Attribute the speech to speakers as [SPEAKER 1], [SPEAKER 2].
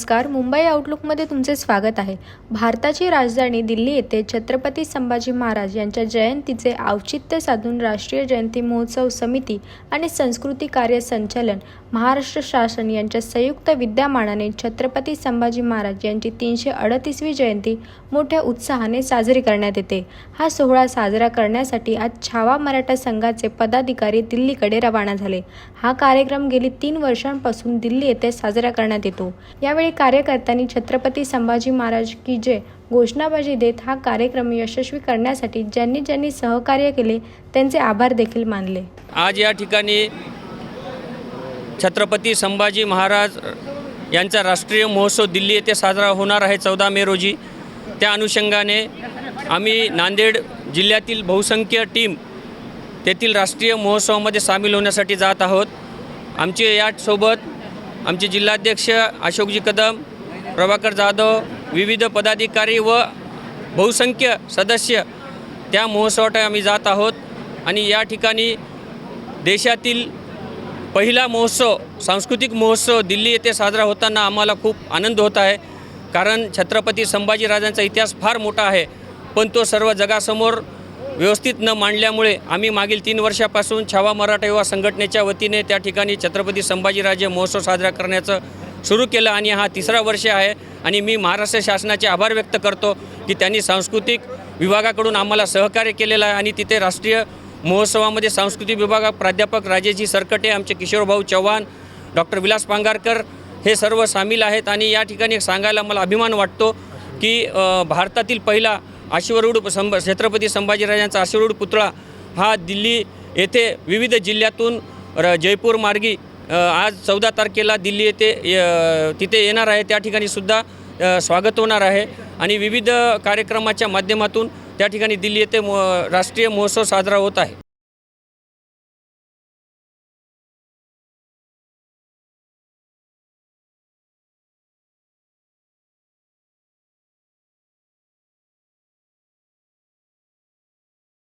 [SPEAKER 1] नमस्कार मुंबई आउटलुकमध्ये तुमचे स्वागत आहे. भारताची राजधानी दिल्ली येथे छत्रपती संभाजी महाराज यांच्या जयंतीचे औचित्य साधून राष्ट्रीय जयंती महोत्सव समिती आणि संस्कृती कार्य संचालन महाराष्ट्र शासन यांच्या संयुक्त विद्यमानाने छत्रपती संभाजी महाराज यांची तीनशे अडतीसवी जयंती मोठ्या उत्साहाने साजरी करण्यात येते. हा सोहळा साजरा करण्यासाठी आज छावा मराठा संघाचे पदाधिकारी दिल्लीकडे रवाना झाले. हा कार्यक्रम गेली तीन वर्षांपासून दिल्ली येथे साजरा करण्यात येतो. यावेळी कार्यकर्त्यांनी छत्रपती संभाजी महाराज की जय घोषणाबाजी देत हा कार्यक्रम यशस्वी करण्यासाठी ज्यांनी ज्यांनी सहकार्य केले त्यांचे आभार देखील मानले.
[SPEAKER 2] आज या ठिकाणी छत्रपती संभाजी महाराज यांचा राष्ट्रीय महोत्सव दिल्ली येथे साजरा होणार आहे चौदा मे रोजी. त्या अनुषंगाने आम्ही नांदेड जिल्ह्यातील बहुसंख्य टीम तेथील राष्ट्रीय महोत्सवामध्ये सामील होण्यासाठी जात आहोत. आमचे यासोबत आमचे जिल्हाध्यक्ष अशोकजी कदम प्रभाकर जाधव विविध पदाधिकारी व बहुसंख्य सदस्य त्या महोत्सवात आम्ही जात आहोत. आणि या ठिकाणी देशातील पहिला महोत्सव सांस्कृतिक महोत्सव दिल्ली येथे साजरा होताना आम्हाला खूप आनंद होत आहे. कारण छत्रपती संभाजीराजांचा इतिहास फार मोठा आहे. पण तो सर्व जगासमोर व्यवस्थित न मांडल्यामुळे आम्ही मागील तीन वर्षापासून छावा मराठा युवा संघटनेच्या वतीने त्या ठिकाणी छत्रपती संभाजीराजे महोत्सव साजरा करण्याचं सुरू केलं आणि हा तिसरा वर्ष आहे आणि मी महाराष्ट्र शासनाचे आभार व्यक्त करतो की त्यांनी सांस्कृतिक विभागाकडून आम्हाला सहकार्य केलेलं आहे आणि तिथे राष्ट्रीय महोत्सवामध्ये सांस्कृतिक विभागात प्राध्यापक राजेजी सरकटे आमचे किशोरभाऊ चव्हाण डॉक्टर विलास पांगारकर हे सर्व सामील आहेत. आणि या ठिकाणी सांगायला मला अभिमान वाटतो की भारतातील पहिला अश्वरूढ संभ छत्रपती संभाजीराजांचा आशीर्वड पुतळा हा दिल्ली येथे विविध जिल्ह्यातून र जयपूर मार्गी आज चौदा तारखेला दिल्ली येथे तिथे येणार आहे. त्या ठिकाणी सुद्धा स्वागत होणार आहे. आणि विविध कार्यक्रमाच्या माध्यमातून त्या ठिकाणी दिल्ली येथे मो राष्ट्रीय महोत्सव साजरा होत आहे.